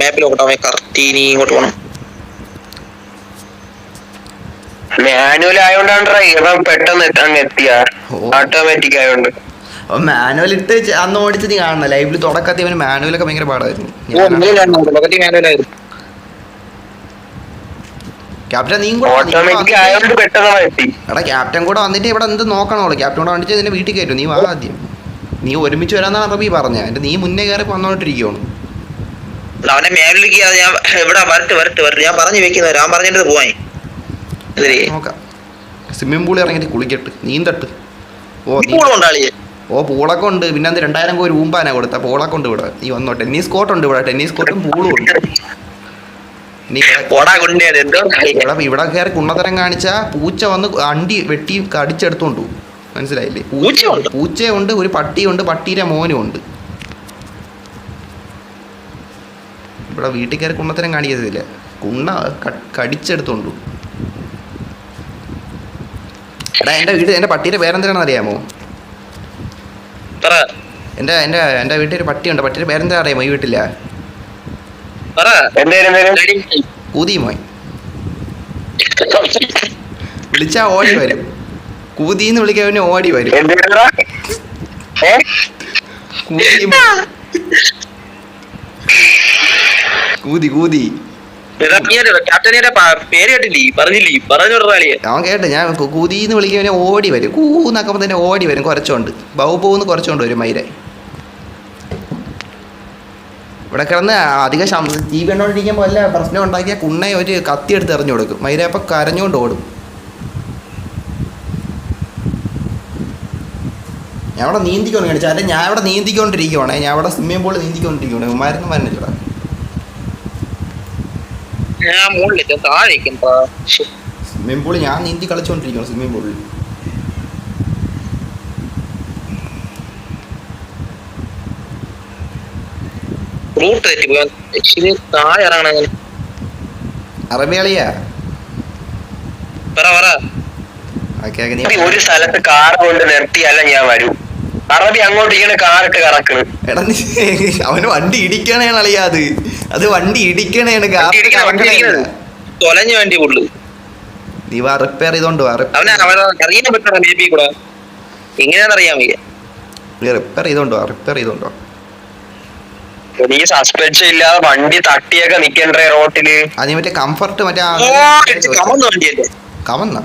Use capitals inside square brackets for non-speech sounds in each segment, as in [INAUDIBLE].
മാപ്പിൽ നോക്കട്ടെ കറക്റ്റ് ഇനി ഇങ്ങോട്ട് മാനുവൽ ആയോണ്ടാണ് പെട്ടെന്ന് അങ്ങ് എത്തിയ. ഓ. ഓട്ടോമാറ്റിക് ആയോണ്ട്. മാനുവൽ ഇട്ട് അന്ന് ഓടിച്ച് നീ കാണണം അവന് ഭയങ്കര പാടായിരുന്നു. മാനുവലായിരുന്നു ക്യാപ്റ്റൻ നീ എടാ ക്യാപ്റ്റൻ കൂടെ വന്നിട്ട് ഇവിടെ എന്ത് നോക്കണോളൂ. ക്യാപ്റ്റൻ കൂടെ വന്നിട്ട് നിന്റെ വീട്ടിൽ കയറ്റും. നീ വാ ആദ്യം. നീ ഒരുമിച്ച് വരാന്നാണ് റബി പറഞ്ഞ. എന്റെ നീ മുന്നേ കയറി വന്നോണ്ടിരിക്കുകയാണ് അവനെ മേലിലേക്ക് ഞാൻ [CLEARS THROAT] ഇവിടെ വരട്ട് വരട്ട് വരട്ട്. ഞാൻ പറഞ്ഞു വെക്കുന്നത് ഞാൻ പറഞ്ഞിട്ട് പോവാൻ. നോക്കാം. സ്വിമ്മിംഗ് പൂളിൽ ഇറങ്ങിയിട്ട് കുളിക്കട്ട്. നീന്തട്ട്. ഓ പൂളൊക്കെ ഉണ്ട് പിന്നെ അത് രണ്ടായിരം കോടി ഊമ്പാനാ കൊടുത്ത. പൂളൊക്കെ ഉണ്ട് ഇവിടെ. നീ വന്നോ ടെന്നീസ് കോർട്ട് ഉണ്ട് ഇവിടെ. ടെന്നീസ് കോർട്ടും പൂളും ഉണ്ട്. ഇവിടെ- കയറി കുണ്ണത്തരം കാണിച്ച പൂച്ച വന്ന് അണ്ടി വെട്ടി കടിച്ചെടുത്തോണ്ടു. മനസ്സിലായില്ലേ? പൂച്ചയുണ്ട്? പൂച്ചയുണ്ട്? ഒരു പട്ടിയുണ്ട് പട്ടീരെ മോനും ഉണ്ട്. ഇവിടെ വീട്ടിൽ കയറി കുണ്ണത്തരം കാണിക്കത്തില്ല. കുണ്ണ കടിച്ചെടുത്തോണ്ടു. എടാ എന്റെ വീട് എന്റെ പട്ടിയുടെ പേരെന്തിനാണെന്ന് അറിയാമോ? പറ. എന്റെ എന്റെ എന്റെ വീട്ടിൽ ഒരു പട്ടിയുണ്ട്. പട്ടിയുടെ പേരെന്താ അറിയാമോ ഈ വീട്ടില്ല പറ. എന്തേലും എന്തേലും ready? കൂതി വിളിച്ചാ ഓടി വരും. കൂതിന്ന് വിളിക്കാൻ പിന്നെ ഓടി വരും. കൂതി. കൂതി. പ- പേര് കേട്ടില്ലേ? പറഞ്ഞില്ലേ? പറഞ്ഞു വിടുറാളിയെ അവൻ കേട്ട് ഞാൻ കൂതിന്ന് വിളിക്കാൻ പിന്നെ ഓടി വരും. കൂന്നാക്കുമ്പോ തന്നെ ഓടി വരും കുറച്ചുകൊണ്ട് ബൗ ബൗന്ന് കുറച്ചുകൊണ്ട് വരും മൈര ഇവിടെ കിടന്ന് അധികം ടി വി കണ്ടോണ്ടിരിക്കുമ്പോൾ വല്ല പ്രശ്നം ഉണ്ടാക്കിയ കുണ്ണയെ ഒരു കത്തി എടുത്ത് എറിഞ്ഞു കൊടുക്കും. മൈര അപ്പം കരഞ്ഞുകൊണ്ട് ഓടും. ഞാൻ അവിടെ നീന്തിക്കൊണ്ട് കാണിച്ചാൽ ഞാൻ അവിടെ നീന്തിക്കൊണ്ടിരിക്കുവാണേ. ഞാൻ അവിടെ സ്വിമ്മിംഗ് പൂളിൽ നീന്തിക്കൊണ്ടിരിക്കുവാണ്. ഉമ്മാരൊന്നും വരണില്ലടാ. ഞാൻ മുകളിലേക്ക് താഴേക്കും സ്വിമ്മിംഗ് പൂളിൽ ഞാൻ നീന്തി കളിച്ചോണ്ടിരിക്കണം സ്വിമ്മിംഗ് പൂളിൽ റൂട്ട് താഴെ ഇറങ്ങണം അറബിയാളിയാ? പറ പറ. ഒരു സ്ഥലത്ത് കാർ കൊണ്ട് നിർത്തിയല്ല ഞാൻ വരും. അറബി അങ്ങോട്ട് ഇങ്ങനെ കാറിട്ട് കറക്കണ്. എടാ അവന് വണ്ടി ഇടിക്കണേ അളിയാ അത്. അത് വണ്ടി ഇടിക്കണേണ് തൊലഞ്ഞ വണ്ടി ഉള്ളു നീ വാ റിപ്പയർ ചെയ്തോണ്ട് വാ അറിയാൻ പറ്റണ മേബി കൂടെ. എങ്ങനെയാണെന്ന് അറിയാൻ വയ്യ. റിപ്പയർ ചെയ്തോണ്ട് വാ റിപ്പയർ ചെയ്തോണ്ടോ എനിക്ക് സസ്പെൻഷൻ ഇല്ലാതെ വണ്ടി തട്ടിയൊക്കെ നിക്കണ്ടേ റോട്ടിൽ? അത് മറ്റേ കംഫർട്ട് മറ്റേ കമന്ന വണ്ടിയല്ലേ? കമന്ന?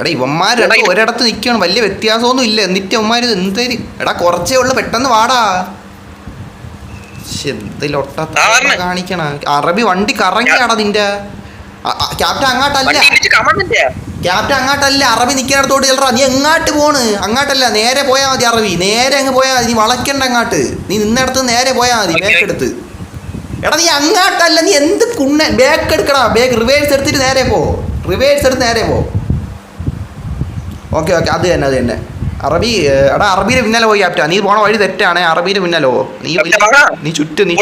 എടാ ഇവന്മാർ ഒരിടത്ത് നിക്കണം. വലിയ വ്യത്യാസമൊന്നും ഇല്ല. എന്നിട്ട് ഇവന്മാര് എന്തേലും എടാ കുറച്ചേ ഉള്ളു. പെട്ടെന്ന് വാടാ. സാധാരണ- കാണിക്കണ? അറബി വണ്ടി കറങ്ങിയാടാ നിന്റെ. ക്യാപ്റ്റൻ അങ്ങാട്ടല്ല. ക്യാപ്റ്റൻ അങ്ങാട്ടല്ല അറബി നിൽക്കുന്നിടത്തോട്ട് ചെല്ലറ നീ എങ്ങാട്ട് പോണ്. അങ്ങാട്ടല്ല നേരെ പോയാൽ മതി അറബി. നേരെ അങ്ങ് പോയാൽ മതി. നീ വളയ്ക്കണ്ട അങ്ങാട്ട്. നീ നിന്നിടത്ത് നേരെ പോയാൽ മതി ബേക്കെടുത്ത് ബാക്ക് എടുത്ത് എടാ നീ അങ്ങാട്ടല്ല നീ എന്ത് കുണ്ണ ബാക്ക് എടുക്കടാ ബാക്ക് റിവേഴ്സ് എടുത്തിട്ട് നേരെ പോ. റിവേഴ്സ് എടുത്ത് നേരെ പോ. Okay okay. അത് തന്നെ അത് തന്നെ. അറബി എടാ അറബിയുടെ പിന്നാലെ പോയി ആപ്റ്റാ നീ പോണ വഴി തെറ്റാണ് അറബിയുടെ പിന്നാലെ പോ. നീ നീ ചുറ്റും നീ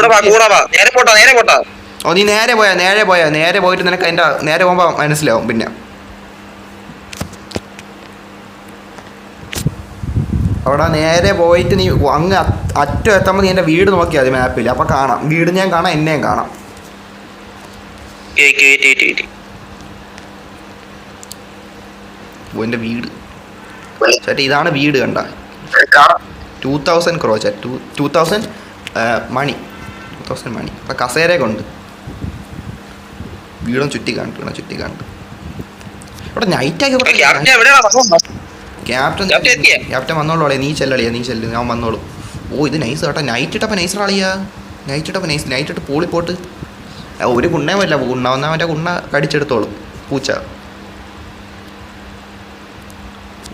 ഓ നീ നേരെ പോയാ നേരെ പോയാ. നേരെ പോയിട്ട് നിനക്ക് അതിന്റെ നേരെ പോകുമ്പോ മനസ്സിലാവും പിന്നെ. അവിടെ നേരെ പോയിട്ട് നീ അങ്ങ് അറ്റം എത്തുമ്പോൾ നീ എന്റെ വീട് നോക്കിയാൽ മതി മാപ്പിൽ അപ്പോൾ കാണാം. വീട് ഞാൻ കാണാം എന്നെയും കാണാം. എന്റെ വീട്. ചേട്ടാ ഇതാണ് വീട് കണ്ട? ടൂ തൗസൻഡ് ക്രോ ചേട്ടാ two two thousand money two thousand money അപ്പം കസേരയൊക്കെ ഉണ്ട് വീടും ചുറ്റി കാണിക്കണം ചുറ്റി കണ്ടു ഇവിടെ ക്യാപ്റ്റൻ എവിടെയാണ് ക്യാപ്റ്റൻ ക്യാപ്റ്റൻ വന്നോളൂ അളിയാ. നീ ചെല്ലളിയാ നീ ചെല്ലു. ഞാൻ വന്നോളൂ. ഓ ഇത് നൈസ് കേട്ടോ. നൈറ്റ് ഇട്ടപ്പോൾ നൈസ് അളിയാ. നൈറ്റ് ഇട്ടപ്പോൾ നൈസ് നൈറ്റ് ഇട്ട് പോളിപ്പോട്ട്. ഒരു ഗുണ്ണേ പറ്റില്ല ഗുണ്ണ വന്നാൽ മറ്റേ ഗുണ്ണ കടിച്ചെടുത്തോളും. പൂച്ച.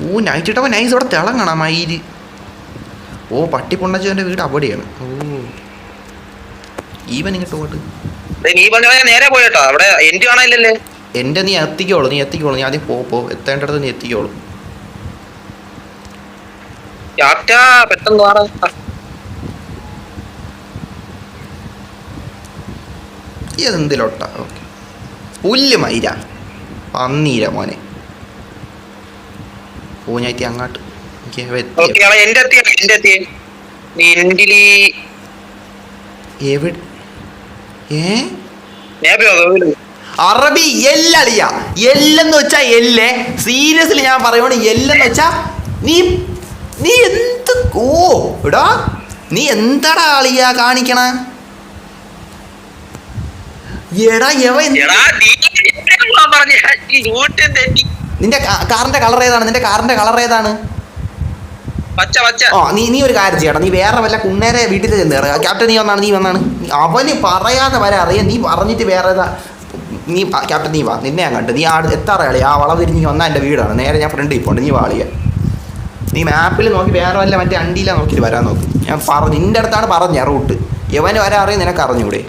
ഓ നൈറ്റ് ഇട്ടപ്പോൾ നൈസ് അവിടെ തിളങ്ങണ മയിൽ. ഓ പട്ടി പൊണ്ണച്ചവന്റെ വീട് അവിടെയാണ്. ഓ. ഈവൻ ഇങ്ങോട്ട് പോട്ട് നീ പറഞ്ഞ നേരെ പോയിട്ടോ അവിടെ എൻഡ് കാണാനില്ലല്ലേ? എന്റെ നീ എത്തിക്കോളൂ നീ എത്തിക്കോളൂ നീ ആദ്യം പോ പോ എത്തേണ്ടടുത്ത് നീ എത്തിക്കോളൂ. എന്തിലോട്ടാ പെട്ടെന്ന് വാടാ. എന്തിലോട്ട ഓക്കെ. പുല്ല് മൈര പന്നീര മോനെ ഓ ഞാൻ എത്തി അങ്ങാട്ട് എനിക്ക് എത്തി. ഓക്കെ അവൻ എന്റെ എത്തിയ എന്റെ എത്തിയ നീ എൻഡിൽ എവിടെ ഏ നേപ്പി അങ്ങോട്ട് അറബി എല്ലളിയ എല്ലെന്ന് വെച്ചാ എല്ലേ? സീരിയസ്ലി ഞാൻ പറയുവാണ് എല്ലെന്ന് വെച്ചാ നീ നീ എന്ത് ഓ എടാ നീ എന്താടാ അളിയ കാണിക്കണ? എടാ എവ എന്താ പറഞ്ഞ. നിന്റെ കാറിന്റെ കളർ ഏതാണ്? നിന്റെ കാറിന്റെ കളർ ഏതാണ്? പച്ച പച്ച. ഓ നീ നീ ഒരു കാര്യം ചെയ്യണം നീ വേറെ വല്ല കുന്നേരെ വീട്ടിൽ ചെന്ന് കയറുക ക്യാപ്റ്റൻ നീ വന്നാണ് നീ വന്നാണ്. അവന് പറയാതെ വരെ അറിയാം. നീ പറഞ്ഞിട്ട് വേറെ ഏതാ നീ ക്യാപ്റ്റൻ നീ വാ. നിന്നെ ഞാൻ കണ്ടു. നീ ആ എത്താറയാളി ആ വളവ് തിരിഞ്ഞ് നീ വന്നാൽ എന്റെ വീടാണ്. നേരെ ഞാൻ ഫ്രണ്ട് പോകണ്ട നീ വാളിയ. നീ മാപ്പിൽ നോക്കി വേറെ വല്ല മറ്റേ അണ്ടിയില നോക്കിയിട്ട് വരാൻ നോക്കും. ഞാൻ പറഞ്ഞു നിന്റെ അടുത്താണ് പറഞ്ഞ റൂട്ട് എവന് വരെ അറിയാം. നിനക്ക് അറിഞ്ഞൂടെ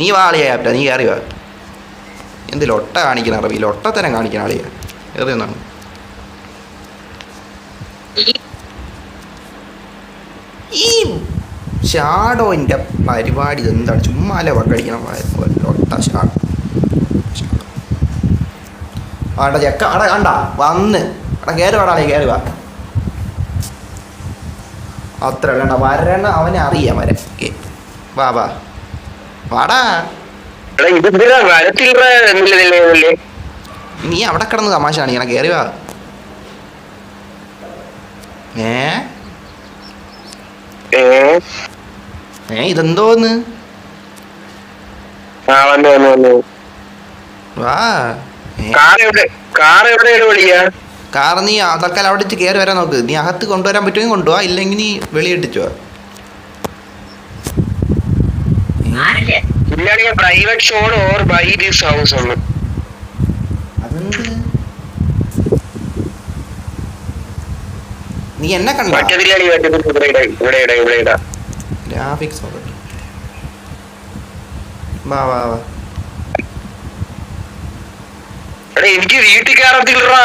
നീ വാളിയ ക്യാപ്റ്റൻ. നീ കയറി വാ. എന്ത് ലൊട്ട കാണിക്കണ അറിവ് ലൊട്ടത്തരം കാണിക്കണ ആളിയ ഏതെന്നാണ് ഈ ഷാഡോന്റെ പരിപാടി എന്താണ് ചുമ്മാല വക്കടിക്കണം ഒട്ട ഷാഡോ. ആടാ ചെക്ക അടാ കണ്ട. വന്ന്. അട കയറി വാടാളെ വാ. അത്ര വേണ്ട വരണ അവനെ അറിയാം വരെ വാ വാ. വാടാ. നീ അവിടെ കിടന്ന് തമാശ ഇങ്ങനെ കേറി വാ. ഏ? ഏ? ഇതെന്തോന്ന് കാർ എവിടെ കാർ എവിടെ വിളിയാ കാർ നീ ആ തൽക്കാലം അവിടെ വെച്ച് കയറി വരാൻ നോക്ക്. നീ അകത്ത് കൊണ്ടുവരാൻ പറ്റുമെങ്കിൽ കൊണ്ടുപോവാ ഇല്ലെങ്കിൽ നീ വെളിയിട്ടിച്ചോ ഇല്ലാണെങ്കിൽ private zone or buy this house ഒന്ന് നീ എന്നെ കണ്ട? മറ്റേ ഇവിടെ ഇടാ ഇവിടെ ഇടാ ഇവിടെ ഇടാ. ഗ്രാഫിക്സ് നോക്കട്ടെ വാ വാ വാ. എനിക്ക് വീട്ടിൽ കയറത്തില്ലടാ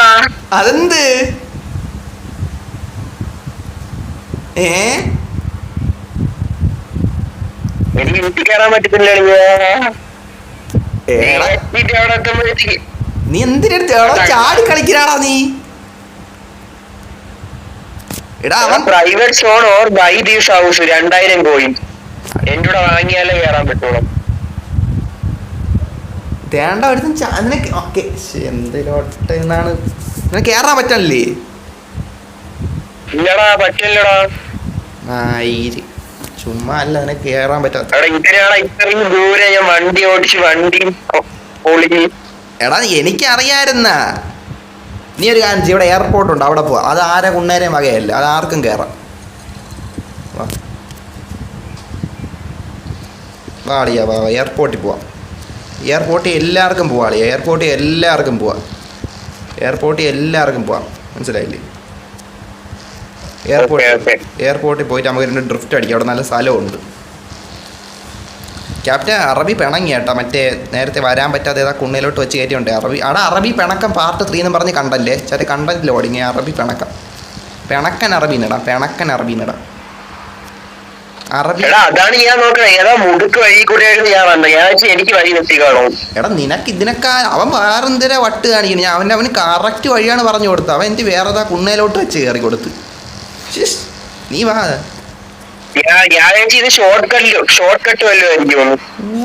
അതെന്ത്? ഏ? എനിക്ക് വീട്ടിൽ കയറാൻ പറ്റത്തില്ല ഏടാ, അവിടെ എത്തുമ്പോഴത്തേക്ക് നീ എന്തിനാ ചാടി കളിക്കാടാ നീ? എടാ അവൻ private zone or buy this house രണ്ടായിരം കോയിൻ. എന്റെ കൂടെ വാങ്ങിയാലേ കയറാൻ പറ്റുള്ളൂ. തേണ്ട ഒരുത്തും ചാ- നിനക്ക് ഓക്കെ. എന്തിലോട്ട് എന്നാണ് നിനക്ക് കയറാൻ പറ്റണില്ലേ? ഇല്ലടാ പറ്റില്ലടാ. ആയിരി. ചുമ്മാ അല്ല അതിനെ കേറാൻ പറ്റാത്ത ദൂരെ ഞാൻ വണ്ടി ഓടിച്ച് വണ്ടി എടാ എനിക്കറിയായിരുന്ന. നീ ഒരു കാര്യം ഇവിടെ എയർപോർട്ട് ഉണ്ട് അവിടെ പോവാ. അത് ആരെ കുണ്ണേരെയും വകയല്ല അത് ആർക്കും കയറാം വാ. വാളിയാ വാ, എയർപോർട്ടിൽ പോവാം. എയർപോർട്ടിൽ എല്ലാവർക്കും പോവാളിയ എയർപോർട്ടിൽ എല്ലാവർക്കും പോവാം. എയർപോർട്ടിൽ എല്ലാവർക്കും പോവാം. മനസ്സിലായില്ലേ? എയർപോർട്ടിൽ ഓക്കേ. എയർപോർട്ടിൽ പോയിട്ട് നമുക്ക് രണ്ട് ഡ്രിഫ്റ്റ് അടിക്കാം. അവിടെ നല്ല സ്ഥലമുണ്ട്. ക്യാപ്റ്റൻ അറബി പിണങ്ങി കേട്ടോ. മറ്റേ നേരത്തെ വരാൻ പറ്റാതെ ഏതാ കുണ്ണിലോട്ട് വെച്ച് കയറ്റിയുണ്ട് അറബി അവിടെ അറബി പിണക്കം പാർട്ട് ത്രീ എന്ന് പറഞ്ഞ് കണ്ടല്ലേ? ചേട്ടൻ കണ്ടല്ലോ ഓടിങ്ങി അറബി പിണക്കം. പിണക്കൻ അറബി നിടാം പിണക്കൻ അറബി നിടാം അതാണ് ഞാൻ നോക്കണേ. ഏതാ മുടുക്ക് വഴി കൂടെയായിരുന്നു ഞാൻ വന്നത് ഞാൻ വെച്ചാൽ എനിക്ക് വഴി എടാ നിനക്ക് ഇതിനൊക്കെ അവൻ വേറെന്തിനാ വട്ട് കാണിക്കുന്നു ഞാൻ അവന്റെ അവന് കറക്റ്റ് വഴിയാണ് പറഞ്ഞു കൊടുത്തത്. അവൻ എനിക്ക് വേറെ ഏതാ കുണ്ണയിലോട്ട് വെച്ച് കയറി കൊടുത്ത്. നീ വാ.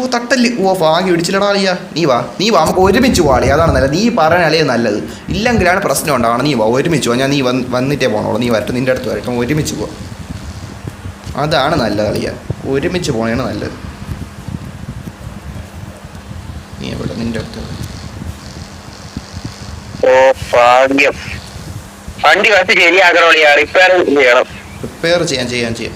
ഓ തട്ടൽ ഓ ഭാഗ്യം ഇടിച്ചില്ലടാ അളിയാ നീ വാ. നീ വാ. നമുക്ക് ഒരുമിച്ച് പോവാളി അതാണ് നല്ലത്. നീ പറയണ അളിയ നല്ലത്. ഇല്ലെങ്കിലാണ് പ്രശ്നം ഉണ്ടാവണം നീ വാ. ഒരുമിച്ച് പോവാ ഞാൻ നീ വന്ന് വന്നിട്ടേ പോണോളൂ. നീ വരട്ടെ. നിന്റെ അടുത്ത് വരട്ടെ. ഒരുമിച്ച് പോവാ. അതാണ് നല്ലത് അളിയ. ഒരുമിച്ച് പോണേണ് നല്ലത്. നീ എവിടെ? നിന്റെ അടുത്ത്. ഓ ഭാഗ്യം. വണ്ടി ഫസ്റ്റ് ശരിയാക്കണോളിയാ റിപ്പയർ ചെയ്യണം. റിപ്പയർ ചെയ്യാൻ ചെയ്യാൻ ചെയ്യാം.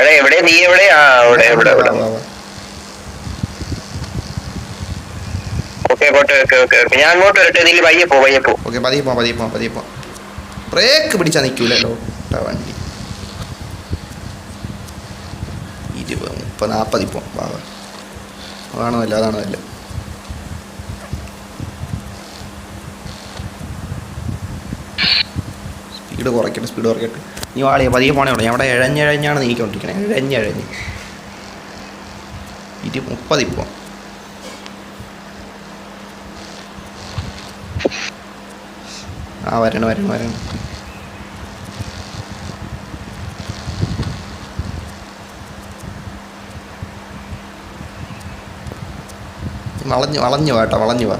എടാ എവിടെ? നീ എവിടെ? ആ അവിടെ എവിടെ എവിടെ. Okay okay okay okay okay ഞാൻ അങ്ങോട്ട് വരട്ടെ. നീ പയ്യെ പോ പയ്യെ പോ. ഓക്കെ പതിയെ പോ പതിയെ പോ പതിയെ പോ. ബ്രേക്ക് പിടിച്ചാൽ നിൽക്കൂലല്ലോ ട്ടാ വണ്ടി. ഇരുപത് മുപ്പത് നാൽപ്പതിൽ പോവാം വാ വാ. അതാണ് നല്ല അതാണ് നല്ല സ്പീഡ് കുറയ്ക്കട്ടെ സ്പീഡ് കുറയ്ക്കട്ടെ നീ വാളിയ പതിയെ പോണേ ഉള്ളൂ. ഞാൻ അവിടെ ഇഴഞ്ഞഴഞ്ഞാണ് നീക്കൊണ്ടിരിക്കണേ ഇഴഞ്ഞഴഞ്ഞ് ഇരു മുപ്പതിപ്പോ ആ വരണ വരണ വരണം. വളഞ്ഞു വളഞ്ഞു വാട്ടോ വളഞ്ഞു വാ.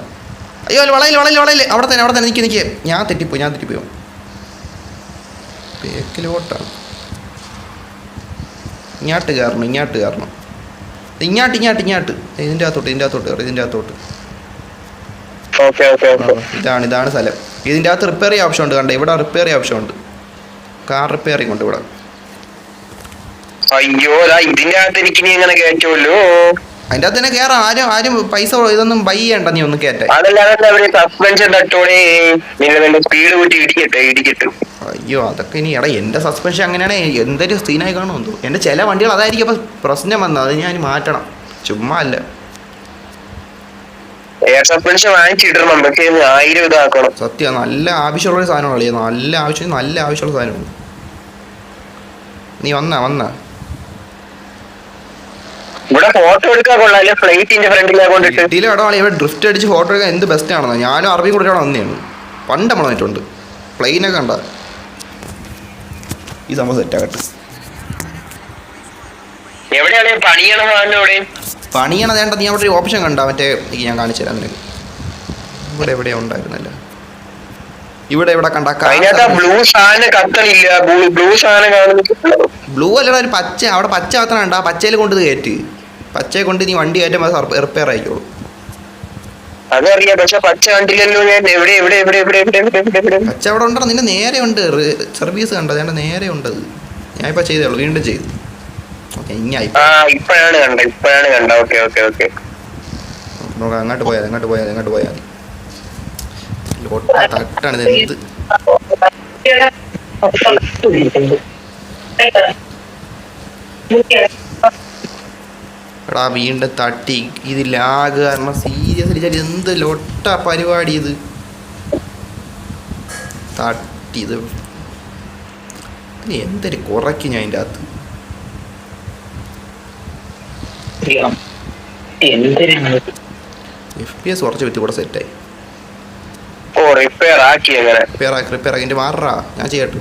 അയ്യോ വളയിൽ വളയിൽ വളയിൽ അവിടെ തന്നെ അവിടെ തന്നെ നിൽക്കി നിൽക്കി ഞാൻ തെറ്റിപ്പോയി ഞാൻ തെറ്റിപ്പോയി. ബേക്കിലോട്ടാണ് ഇങ്ങാട്ട് കയറണം ഇങ്ങാട്ട് കയറണം. ഇങ്ങാട്ട് ഇങ്ങാട്ട് ഇങ്ങാട്ട്. ഇതിന്റെ അകത്തോട്ട് ഇതിന്റെ അകത്തോട്ട് കയറി ഇതിന്റെ അകത്തോട്ട്. ഇതാണ് ഇതാണ് സ്ഥലം. ഇതിന്റെ അകത്ത് റിപ്പയർ ചെയ്യാൻ ഓപ്ഷൻ ഉണ്ട് കണ്ടേ? ഇവിടെ റിപ്പയർ ചെയ്യാൻ ഓപ്ഷൻ ഉണ്ട് കാർ റിപ്പയറിംഗ് ഉണ്ട് ഇവിടെ. അയ്യോ ഇതിന്റെ ഇതിന്റെ അകത്ത് എനിക്ക് നീ എങ്ങനെ കയറ്റുമല്ലോ അതിന്റെ അകത്ത് തന്നെ കേറാം. ആരും ആരും പൈസ ഇതൊന്നും ബൈ ചെയ്യണ്ട. നീ ഒന്ന് കേറ്റ. അതല്ലാതെ അവർ സസ്പെൻഷൻ തട്ടോടെ നിങ്ങൾ നിന്റെ സ്പീഡ് കൂട്ടി ഇടിക്കട്ടെ ഇടിക്കട്ടെ. അയ്യോ അതൊക്കെ ഇനി എടാ എന്റെ സസ്പെൻഷൻ അങ്ങനെയാണ് എന്തൊരു സീനായി കാണുമെന്തോ എന്റെ ചില വണ്ടികൾ അതായിരിക്കും അപ്പൊ പ്രശ്നം വന്നത്. അത് ഞാൻ മാറ്റണം. ചുമ്മാ അല്ല. എയർ സസ്പെൻഷൻ വാങ്ങിച്ചിടണം. പക്ഷേ ഇത് ആയിരം ഇതാക്കണം. സത്യം നല്ല ആവശ്യമുള്ള സാധനമാണ് നല്ല ആവശ്യം നല്ല ആവശ്യമുള്ള സാധനമാണ്. നീ വന്നാ വന്നാ. ഇവിടെ ഫോട്ടോ എടുക്കാൻ ഫ്ലൈറ്റിന്റെ ഫ്രണ്ടിലാ കൊണ്ടിട്ട്. ഇവിടെ ഡ്രിഫ്റ്റ് അടിച്ച് ഫോട്ടോ എടുക്കാൻ എന്ത് ബെസ്റ്റ് ആണെന്ന്? ഞാനും അറബി കൂടെ വന്നെയാണ് പണ്ട് നമ്മൾ വന്നിട്ടുണ്ട്. പ്ലെയിനൊക്കെ കണ്ട. ഈ സംഭവം സെറ്റാകട്ടെ എവിടെയാണ്? ഈ പണിയണ സാധനം വേണ്ട നീ അവിടെ ഒരു ഓപ്ഷൻ കണ്ട. മറ്റേ ഞാൻ കാണിച്ചു തരാം നിനക്ക്. ഇവിടെ എവിടെ ഉണ്ടായിരുന്നില്ല? ഇവിടെ ഇവിടെ കണ്ട? ബ്ലൂ സാധനം കത്തണില്ല. ബ്ലൂ സാധനം ബ്ലൂ അല്ലടാ ഒരു പച്ച. അവിടെ പച്ച കത്തണ പച്ചയിൽ കൊണ്ട് ഇത് കയറ്റ്. പച്ചയെ കൊണ്ട് നീ വണ്ടി കയറ്റുമ്പോൾ റിപ്പയർ ആയിക്കോളൂ. അതറിയാം പക്ഷെ പച്ച കണ്ടില്ലല്ലോ ഞാൻ. എവിടെ എവിടെ എവിടെ എവിടെ എവിടെ എവിടെ എവിടെ എവിടെ? പച്ച അവിടെ ഉണ്ടോ നിന്റെ നേരെ ഉണ്ട്. സർവീസ് കണ്ടത് അതേണ്ട നേരെ ഉണ്ടത് ഞാൻ ഇപ്പൊ ചെയ്തോളൂ ഉള്ളൂ വീണ്ടും ചെയ്തു. ഓക്കെ ഇങ്ങായി. ആ ഇപ്പഴാണ് കണ്ട ഇപ്പഴാണ് കണ്ട. Okay okay okay. നോക്കാം അങ്ങോട്ട് പോയാൽ അങ്ങോട്ട് പോയാൽ അങ്ങോട്ട് പോയാൽ ലോട്ട തട്ടാണ് ഇത് എന്ത്? എടാ വീണ്ടും തട്ടി. ഇത് ലാഗ് കാരണം സീരിയസ്ലി ചാടി എന്ത് ലൊട്ട പരിപാടി ഇത്? തട്ടി ഇത് ഇനി എന്തൊരു കുറയ്ക്കും ഞാൻ അതിന്റെ അകത്ത്? എഫ് പി എസ് കുറച്ച് വ്യക്തി കൂടെ സെറ്റായി റിപ്പയർ ആക്കി റിപ്പയർ ആക്കി റിപ്പയർ ആക്കി. എന്റെ മാറാ ഞാൻ ചെയ്യട്ടെ